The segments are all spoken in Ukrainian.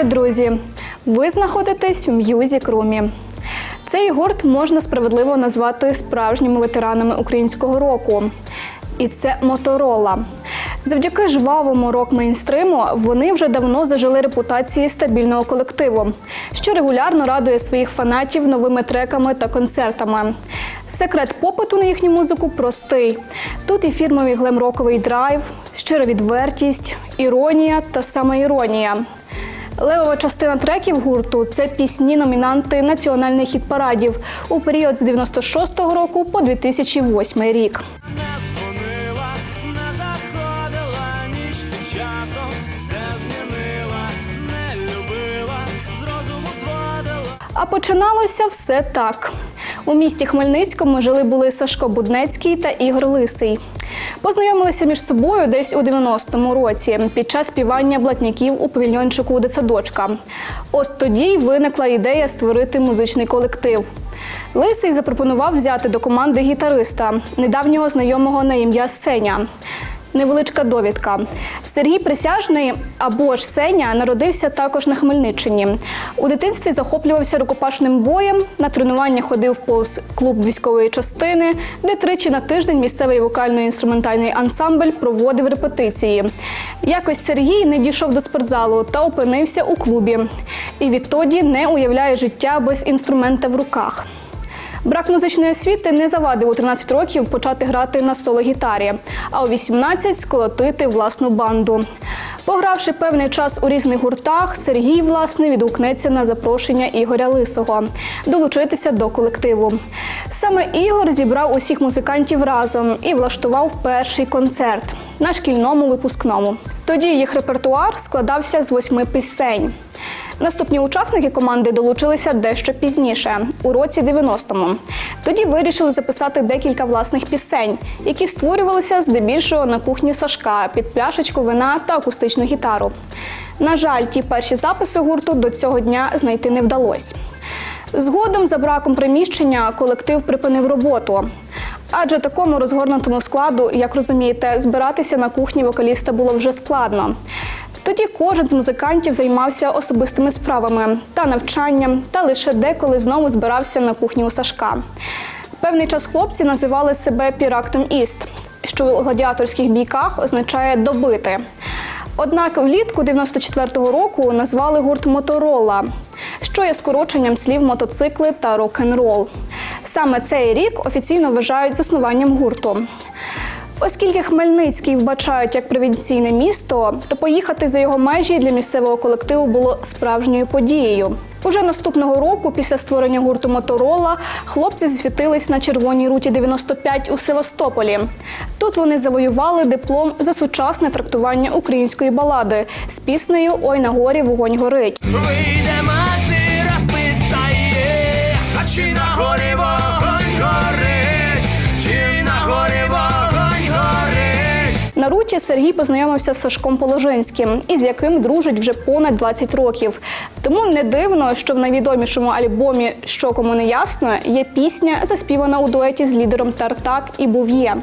Вітаю, друзі! Ви знаходитесь в М'юзік Румі. Цей гурт можна справедливо назвати справжніми ветеранами українського року. І це Моторола. Завдяки жвавому рок-мейнстриму вони вже давно зажили репутації стабільного колективу, що регулярно радує своїх фанатів новими треками та концертами. Секрет попиту на їхню музику простий. Тут і фірмовий глем-роковий драйв, щира відвертість, іронія та самоіронія. Левова частина треків гурту це пісні-номінанти національних хіт-парадів у період з 96-го року по 2008 рік. А починалося все так. У місті Хмельницькому жили були Сашко Буднецький та Ігор Лисий. Познайомилися між собою десь у 90-му році під час співання блатняків у павільйончику дитсадочка. От тоді й виникла ідея створити музичний колектив. Лисий запропонував взяти до команди гітариста, недавнього знайомого на ім'я Сеня. Невеличка довідка. Сергій Присяжний або ж Сеня народився також на Хмельниччині. У дитинстві захоплювався рукопашним боєм, на тренування ходив повз клуб військової частини, де тричі на тиждень місцевий вокально-інструментальний ансамбль проводив репетиції. Якось Сергій не дійшов до спортзалу та опинився у клубі. І відтоді не уявляє життя без інструмента в руках. Брак музичної освіти не завадив у 13 років почати грати на соло-гітарі, а у 18 сколотити власну банду. Погравши певний час у різних гуртах, Сергій власне відгукнеться на запрошення Ігоря Лисого долучитися до колективу. Саме Ігор зібрав усіх музикантів разом і влаштував перший концерт на шкільному випускному. Тоді їх репертуар складався з восьми пісень. Наступні учасники команди долучилися дещо пізніше, у році 90-му. Тоді вирішили записати декілька власних пісень, які створювалися здебільшого на кухні Сашка під пляшечку вина та акустичну гітару. На жаль, ті перші записи гурту до цього дня знайти не вдалося. Згодом, за браком приміщення, колектив припинив роботу. Адже такому розгорнутому складу, як розумієте, збиратися на кухні вокаліста було вже складно. Тоді кожен з музикантів займався особистими справами та навчанням, та лише деколи знову збирався на кухні у Сашка. Певний час хлопці називали себе пірактом Іст, що у гладіаторських бійках означає добити. Однак влітку 94-го року назвали гурт Моторола, що є скороченням слів мотоцикли та рок-н-рол. Саме цей рік офіційно вважають заснуванням гурту. Оскільки Хмельницький вбачають як провінційне місто, то поїхати за його межі для місцевого колективу було справжньою подією. Уже наступного року, після створення гурту Моторола, хлопці засвітились на червоній руті 95 у Севастополі. Тут вони завоювали диплом за сучасне трактування української балади з піснею Ой на горі вогонь горить. На руті Сергій познайомився з Сашком Положинським, із яким дружить вже понад 20 років. Тому не дивно, що в найвідомішому альбомі Що кому не ясно є пісня, заспівана у дуеті з лідером Тартак і Був'є.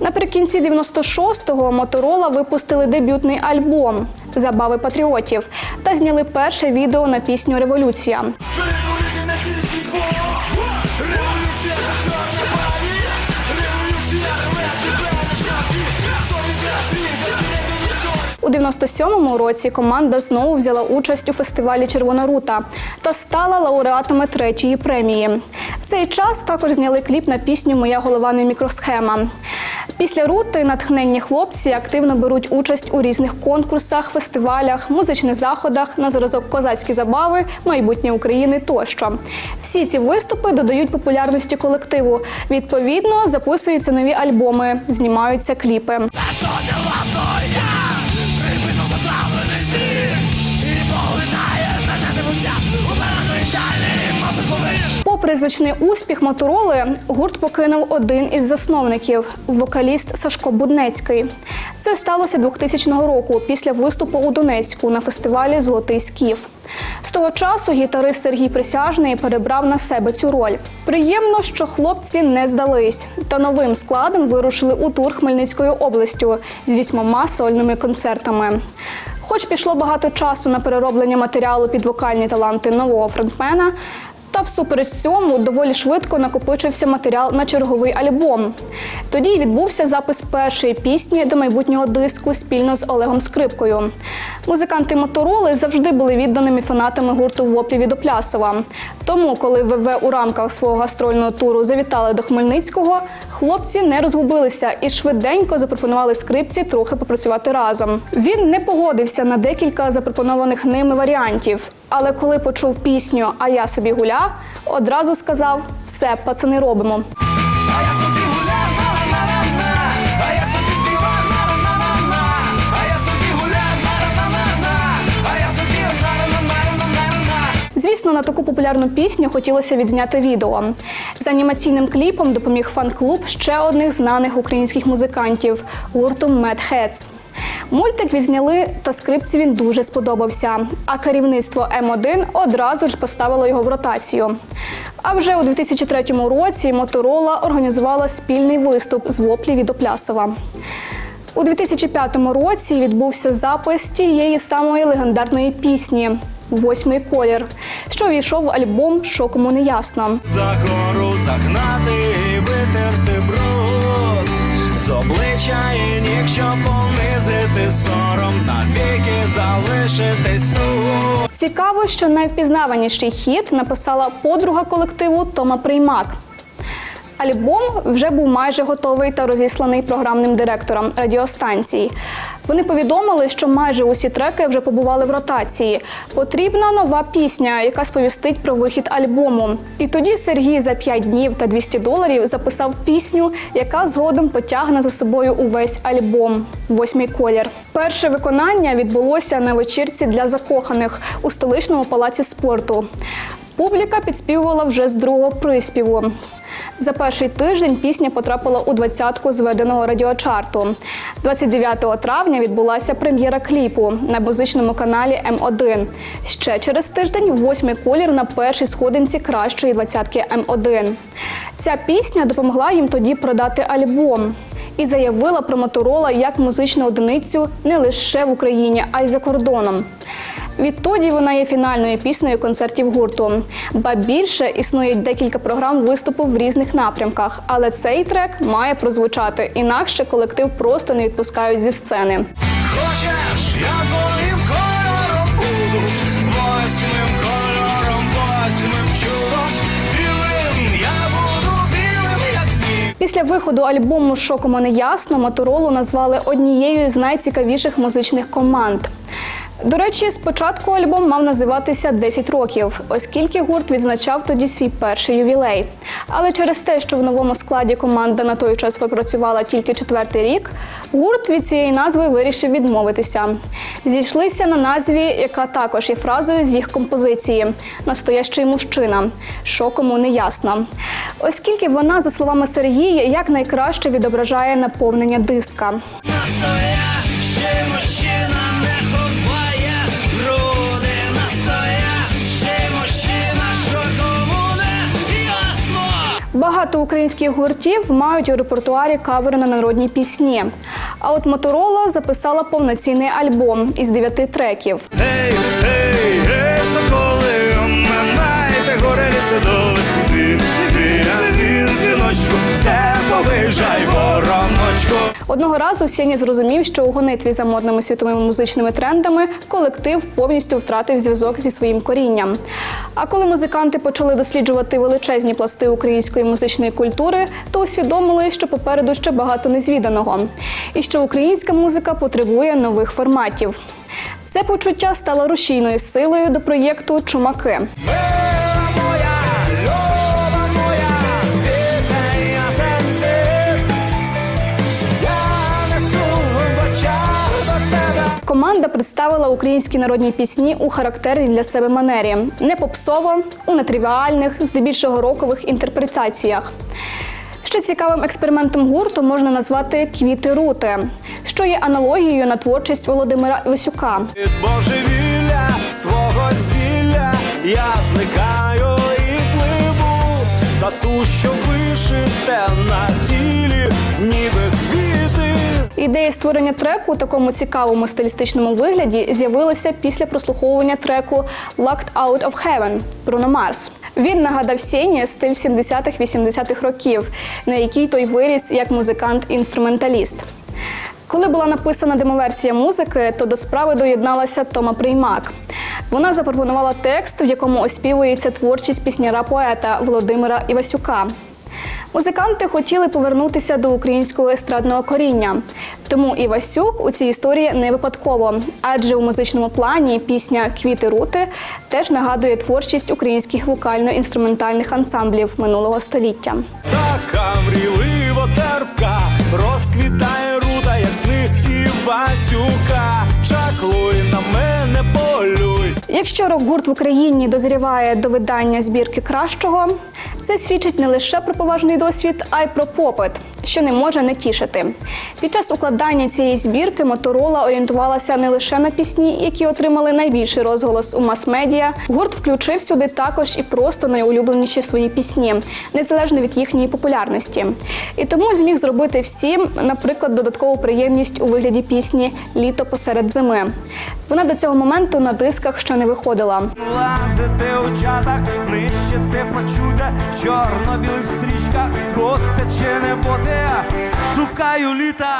Наприкінці 96-го Моторола випустили дебютний альбом Забави патріотів та зняли перше відео на пісню Революція. У 97-му році команда знову взяла участь у фестивалі Червона рута та стала лауреатами третьої премії. В цей час також зняли кліп на пісню Моя голова не мікросхема. Після рути натхненні хлопці активно беруть участь у різних конкурсах, фестивалях, музичних заходах на зразок козацькі забави, майбутнє України тощо. Всі ці виступи додають популярності колективу. Відповідно, записуються нові альбоми, знімаються кліпи. Попри успіх мотороли, гурт покинув один із засновників вокаліст Сашко Буднецький. Це сталося 2000 року після виступу у Донецьку на фестивалі Золотий Скіф. З того часу гітарист Сергій Присяжний перебрав на себе цю роль. Приємно, що хлопці не здались та новим складом вирушили у тур Хмельницькою областю з вісьмома сольними концертами. Хоч пішло багато часу на перероблення матеріалу під вокальні таланти нового фронтмена, та всупереч цьому доволі швидко накопичився матеріал на черговий альбом. Тоді відбувся запис першої пісні до майбутнього диску спільно з Олегом Скрипкою. Музиканти Мотороли завжди були відданими фанатами гурту Воплі від Оплясова. Тому, коли ВВ у рамках свого гастрольного туру завітали до Хмельницького, хлопці не розгубилися і швиденько запропонували скрипці трохи попрацювати разом. Він не погодився на декілька запропонованих ними варіантів. Але коли почув пісню А я собі гуляв, одразу сказав: все, пацани, робимо. Звісно, на таку популярну пісню хотілося відзняти відео. З анімаційним кліпом допоміг фан-клуб ще одних знаних українських музикантів гурту Mad Heads. Мультик відзняли, та скрипці він дуже сподобався. А керівництво М1 одразу ж поставило його в ротацію. А вже у 2003 році Моторола організувала спільний виступ з воплі від Оплясова. У 2005 році відбувся запис тієї самої легендарної пісні Восьмий колір, що увійшов в альбом Що кому не ясно. За гору загнати і витерти бруд з обличчя і ніг, щоб понизити сором, навіки залишитись тут. Цікаво, що найвпізнаваніший хіт написала подруга колективу Тома Приймак. Альбом вже був майже готовий та розісланий програмним директорам радіостанцій. Вони повідомили, що майже усі треки вже побували в ротації. Потрібна нова пісня, яка сповістить про вихід альбому. І тоді Сергій за 5 днів та 200 доларів записав пісню, яка згодом потягне за собою увесь альбом Восьмий колір. Перше виконання відбулося на вечірці для закоханих у столичному палаці спорту. Публіка підспівувала вже з другого приспіву. За перший тиждень пісня потрапила у двадцятку зведеного радіочарту. 29 травня відбулася прем'єра кліпу на музичному каналі М1. Ще через тиждень восьмий колір на першій сходинці кращої двадцятки М1. Ця пісня допомогла їм тоді продати альбом і заявила про Моторола як музичну одиницю не лише в Україні, а й за кордоном. Відтоді вона є фінальною піснею концертів гурту. Ба більше існує декілька програм виступу в різних напрямках, але цей трек має прозвучати, інакше колектив просто не відпускають зі сцени. Хочеш, я твоїм кольором буду, восьмим кольором, восьмим чудом, білим я буду білим, як сніг. Після виходу альбому «Що кому не ясно» Моторолу назвали однією з найцікавіших музичних команд. До речі, спочатку альбом мав називатися «10 років, оскільки гурт відзначав тоді свій перший ювілей. Але через те, що в новому складі команда на той час попрацювала тільки четвертий рік, гурт від цієї назви вирішив відмовитися. Зійшлися на назві, яка також є фразою з їх композиції Настоящий мужчина, що кому не ясно. Оскільки вона, за словами Сергія, якнайкраще відображає наповнення диска. Настоящий мужчина Багато українських гуртів мають у репертуарі кавери на народні пісні. А от Моторола записала повноцінний альбом із дев'яти треків. Hey, hey, hey, соколи, оминайте горе лісидоли, дзвін, дзвін, дзвін, дзвіночку, степовий жай, вороночку. Одного разу Сєні зрозумів, що у гонитві за модними світовими музичними трендами колектив повністю втратив зв'язок зі своїм корінням. А коли музиканти почали досліджувати величезні пласти української музичної культури, то усвідомили, що попереду ще багато незвіданого, і що українська музика потребує нових форматів. Це почуття стало рушійною силою до проєкту Чумаки. Команда представила українські народні пісні у характерній для себе манері, не попсово, у нетривіальних, здебільшого рокових інтерпретаціях. Ще цікавим експериментом гурту можна назвати Квіти Рути, що є аналогією на творчість Володимира Івасюка. Божевілля твого весілля, я зникаю і пливу, тату, що вишите на тілі, ніби квіти. Ідея створення треку у такому цікавому стилістичному вигляді з'явилася після прослуховування треку «Locked Out of Heaven» Бруно Марс. Він нагадав Сені стиль 70-х-80-х років, на який той виріс як музикант-інструменталіст. Коли була написана демоверсія музики, то до справи доєдналася Тома Приймак. Вона запропонувала текст, в якому оспівується творчість пісняра-поета Володимира Івасюка. Музиканти хотіли повернутися до українського естрадного коріння. Тому Івасюк у цій історії не випадково, адже у музичному плані пісня Квіти рути теж нагадує творчість українських вокально-інструментальних ансамблів минулого століття. Така мрійливо терпка, розквітає рута, як сни Івасюка. Чаклуй на мене полюй. Якщо рок-гурт в Україні дозріває до видання збірки кращого, це свідчить не лише про поважний досвід, а й про попит, що не може не тішити. Під час укладання цієї збірки Моторола орієнтувалася не лише на пісні, які отримали найбільший розголос у мас-медіа. Гурт включив сюди також і просто найулюбленіші свої пісні, незалежно від їхньої популярності. І тому зміг зробити всім, наприклад, додаткову приємність у вигляді пісні Літо посеред зими. Вона до цього моменту на дисках ще не виходила. Лазити у чатах, нищити почуття в чорно-білих стрічках, кот тече не шукаю літа.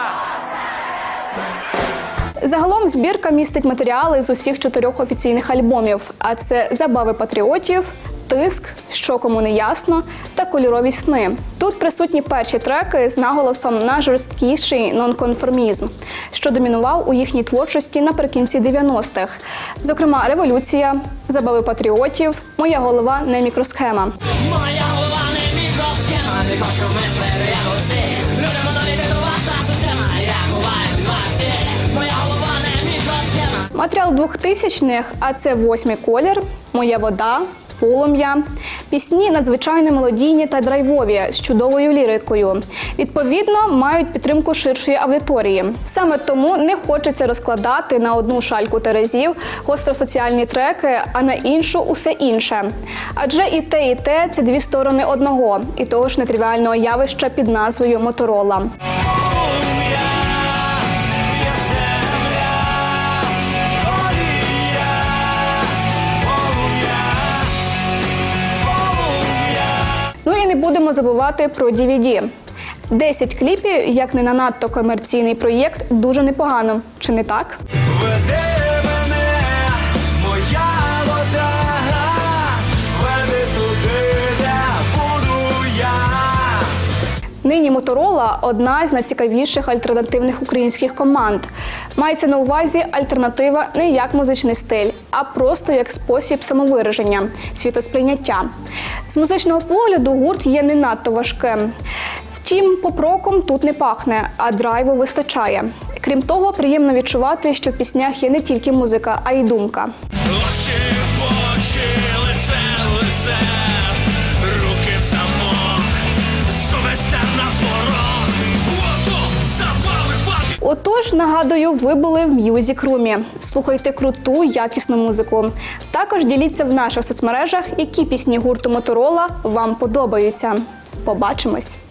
Загалом збірка містить матеріали з усіх чотирьох офіційних альбомів: а це забави патріотів. Тиск, що кому не ясно, та кольорові сни. Тут присутні перші треки з наголосом на жорсткіший нонконформізм, що домінував у їхній творчості наприкінці 90-х. Зокрема, революція, забави патріотів, моя голова не мікросхема. Матеріал 2000-х, а це восьмий колір, моя вода. Полум'я, пісні надзвичайно мелодійні та драйвові з чудовою лірикою. Відповідно, мають підтримку ширшої аудиторії. Саме тому не хочеться розкладати на одну шальку терезів гостросоціальні треки, а на іншу усе інше. Адже і те, і те це дві сторони одного, і того ж нетривіального явища під назвою Моторола. Будемо забувати про DVD. 10 кліпів, як не на надто комерційний проєкт, дуже непогано, чи не так? Веде мене моя вода, веде туди, де буду я. Нині Моторола одна з найцікавіших альтернативних українських команд. Мається на увазі альтернатива не як музичний стиль, а просто як спосіб самовираження, світосприйняття. З музичного погляду гурт є не надто важким. Втім, попроком тут не пахне, а драйву вистачає. Крім того, приємно відчувати, що в піснях є не тільки музика, а й думка. Папі. Нагадую, ви були в М'юзік Румі. Слухайте круту, якісну музику. Також діліться в наших соцмережах, які пісні гурту Моторола вам подобаються. Побачимось!